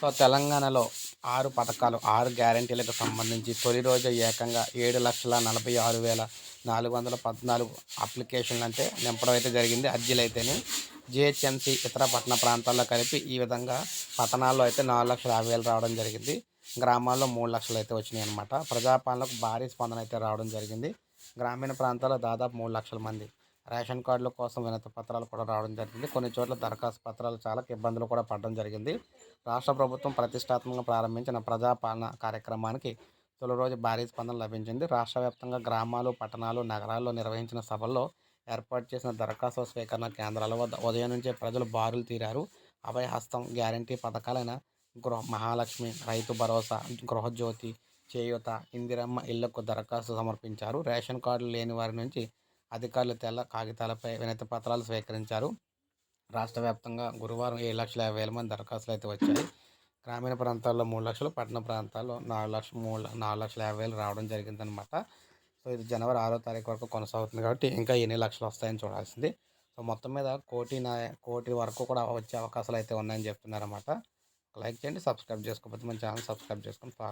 So తెలంగాణలో ఆరు పథకాలు ఆరు గ్యారంటీలకు సంబంధించి తొలి రోజు ఏకంగా ఏడు లక్షల నలభై ఆరు వేల నాలుగు వందల పద్నాలుగు అప్లికేషన్లు అంటే నింపడం అయితే జరిగింది. అర్జీలు అయితేనే జిహెచ్ఎంసీ ఇతర పట్టణ ప్రాంతాల్లో కలిపి ఈ విధంగా పట్టణాల్లో అయితే నాలుగు లక్షల యాభై వేలు రావడం జరిగింది. గ్రామాల్లో మూడు లక్షలు అయితే వచ్చినాయి అనమాట ప్రజాపాలనకు భారీ స్పందన అయితే రావడం జరిగింది. గ్రామీణ ప్రాంతాల్లో దాదాపు మూడు లక్షల మంది రేషన్ కార్డుల కోసం వినతి పత్రాలు కూడా రావడం జరిగింది. కొన్ని చోట్ల దరఖాస్తు పత్రాలు చాలా ఇబ్బందులు కూడా పడడం జరిగింది. రాష్ట్ర ప్రభుత్వం ప్రతిష్టాత్మకంగా ప్రారంభించిన ప్రజాపాలన కార్యక్రమానికి తొలి రోజు భారీ స్పందన లభించింది. రాష్ట్ర వ్యాప్తంగా గ్రామాలు పట్టణాలు నగరాల్లో నిర్వహించిన సభల్లో ఏర్పాటు చేసిన దరఖాస్తు స్వీకరణ కేంద్రాల వద్ద ఉదయం నుంచే ప్రజలు బారులు తీరారు. అభయహస్తం గ్యారంటీ పథకాలైన గృహ మహాలక్ష్మి రైతు భరోసా గృహజ్యోతి చేయూత ఇందిరమ్మ ఇళ్ళకు దరఖాస్తు సమర్పించారు. రేషన్ కార్డులు లేని వారి నుంచి అధికారులు తెల్ల కాగితాలపై వినతి పత్రాలు స్వీకరించారు. రాష్ట్ర వ్యాప్తంగా గురువారం ఏడు లక్షల యాభై వేల మంది దరఖాస్తులు అయితే వచ్చాయి. గ్రామీణ ప్రాంతాల్లో మూడు లక్షలు పట్టణ ప్రాంతాల్లో నాలుగు లక్షలు మూడు నాలుగు లక్షల యాభై వేలు రావడం జరిగిందనమాట సో ఇది జనవరి ఆరో తారీఖు వరకు కొనసాగుతుంది కాబట్టి ఇంకా ఎన్ని లక్షలు వస్తాయని చూడాల్సింది. సో మొత్తం మీద కోటి నా కోటి వరకు కూడా వచ్చే అవకాశాలు అయితే ఉన్నాయని చెప్తున్నారన్నమాట. లైక్ చేయండి సబ్స్క్రైబ్ చేసుకోకపోతే మన ఛానల్ సబ్స్క్రైబ్ చేసుకొని ఫాలో